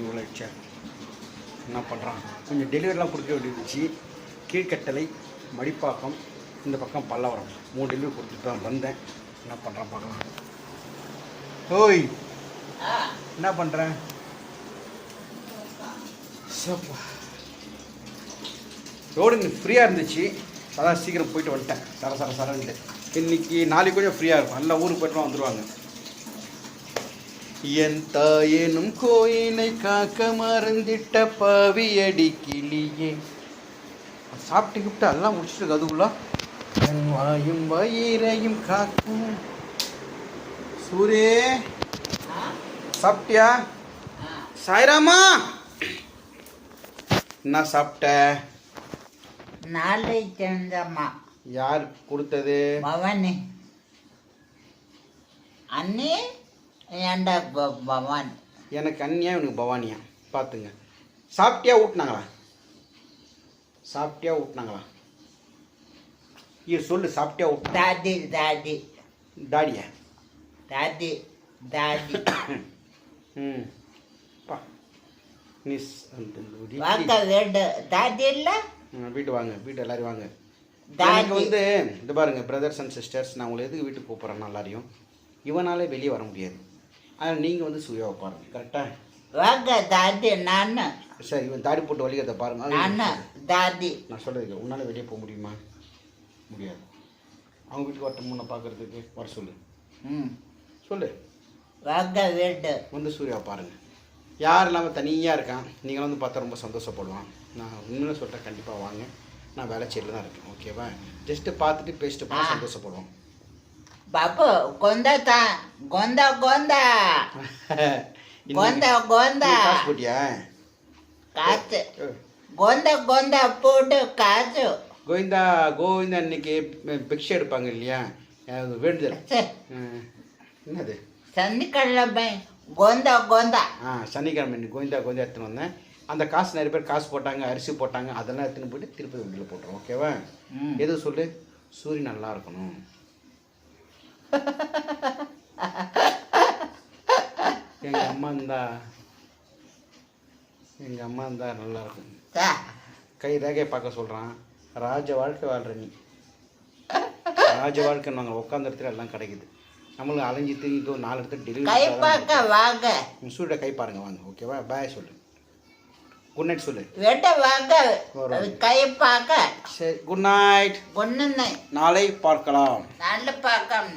இவ்வளோ சேர் என்ன பண்ணுறான் கொஞ்சம் டெலிவரிலாம் கொடுக்க வேண்டியிருந்துச்சு. கீழ்கட்டளை மடிப்பாக்கம் இந்த பக்கம் பல்லவரம். மூணு டெலிவரி கொடுத்துட்டு தான் வந்தேன். என்ன பண்ணுறான் பார்க்கலாம். ஓய் என்ன பண்ணுறேன் சப்பா. ரோடு ஃப்ரீயாக இருந்துச்சு. அதான் சீக்கிரம் போயிட்டு வந்துட்டேன். சர சர சரன்ட்டு. இன்னைக்கு நாளைக்கு கொஞ்சம் ஃப்ரீயாக இருக்கும். எல்லாம் ஊருக்கு போய்ட்டுலாம் வந்துடுவாங்க என் தாயேனும் கோயிலை காக்க மறந்திட்ட பாவியடி கிளியே. சாப்பிட்டு கிப்ட்டு எல்லாம் முடிச்சுட்டு அதுக்குள்ள என் வாயும் வயிறையும் காக்கும். சூரே சாப்பிட்டியா? சாய்ராமா? என்ன சாப்பிட்ட? நாளை செஞ்சம்மா. யார் கொடுத்தது? பவானி. அண்ணி ஏண்டா ப- பவானி? எனக்கு அண்ணியா இவனுக்கு பவானியா? பார்த்துங்க சாப்பிட்டியா ஊட்டினாங்களா? சாப்பிட்டியா ஊட்டினாங்களா? இது சொல்லு சாப்பிட்டியா ஊட்டினா தாதி தாதி. டாடியா தாதி தாதி. ம். பா. நீ ஸ்- அந்த வீட்டு- வாக்க வீடு தாதி இல்ல? வீட்டு வாங்க வீட்டு எல்லாரும் வாங்க. எனக்கு வந்து இது பாருங்க பிரதர்ஸ் அண்ட் சிஸ்டர்ஸ் நான் உங்களை எதுக்கு வீட்டுக்கு கூப்பிட்றேன் எல்லாரையும். இவனாலே வெளியே வர முடியாது. ஆனால் நீங்கள் வந்து சுயாவை பாருங்க கரெக்டாக வாக்க தாதி நானு. சரி இவன் தாடி போட்டு வலிக்கிறத பாருங்க. நானு தாதி நான் சொல்கிறது உன்னால் வெளியே போக முடியுமா? முடியாது. அவங்க வீட்டுக்கு வரட்டும் முன்ன பார்க்குறதுக்கு. வர சொல்லு. ம். சொல்லு. வாக்க வீடு வந்து சூர்யாவை பாருங்கள் யார் இல்லாமல் தனியாக இருக்கான்? நீங்கள் வந்து பார்த்தா ரொம்ப சந்தோஷப்படுவான். நான் உண்மையில சொல்கிறேன் கண்டிப்பாக வாங்க. நான் வேலைச்சேரியில் தான் இருக்கேன் ஓகேவா ஜஸ்ட்டு பார்த்துட்டு பேசிட்டு. சந்தோஷப்படுவோம். ಬಾಬು ಗೊಂದ ತಾ ಗೊಂದ ಗೊಂದ ಗೊಂದ போட்டியா காத்து கொந்த கொந்த போட்டு காத்து கோவிந்தா கோவிந்தா இன்னைக்கு பிக்ஷா எடுப்பாங்க இல்லையா? வேண்டுதல். என்னது? சனிக்கிழமை கோந்தா கோந்தா ஆ சனிக்கிழமை இன்னைக்கு கோவிந்தா கோந்தா எடுத்துன்னு வந்தேன். அந்த காசு நிறைய பேர் காசு போட்டாங்க அரிசி போட்டாங்க அதெல்லாம் எடுத்துன்னு போயிட்டு திருப்பதி வீட்டில் போட்டுரும் ஓகேவா எது சொல்லு? சூரியன் நல்லா இருக்கணும். எங்க அம்மா இருந்தா எங்கள் அம்மா இருந்தா நல்லா இருக்கும். கை ரேகையை பார்க்க சொல்கிறான் ராஜ வாழ்க்கை வாழ்ற நீ. ராஜ வாழ்க்கை நாங்கள் உட்காந்த இடத்துல எல்லாம் கிடைக்குது. நம்மளும் அலைஞ்சி திரிக்கோ நாலு இடத்துல டெலிவரி வாங்க. சூரிய கை பாருங்க வாங்க ஓகேவா பாய் சொல்லு. குட் நைட் சொல்லு. வெட்ட வாங்க. கை பார்க்க. சரி குட் நைட் குட் நைட் நாளை பார்க்கலாம். நாளை பார்க்கலாம்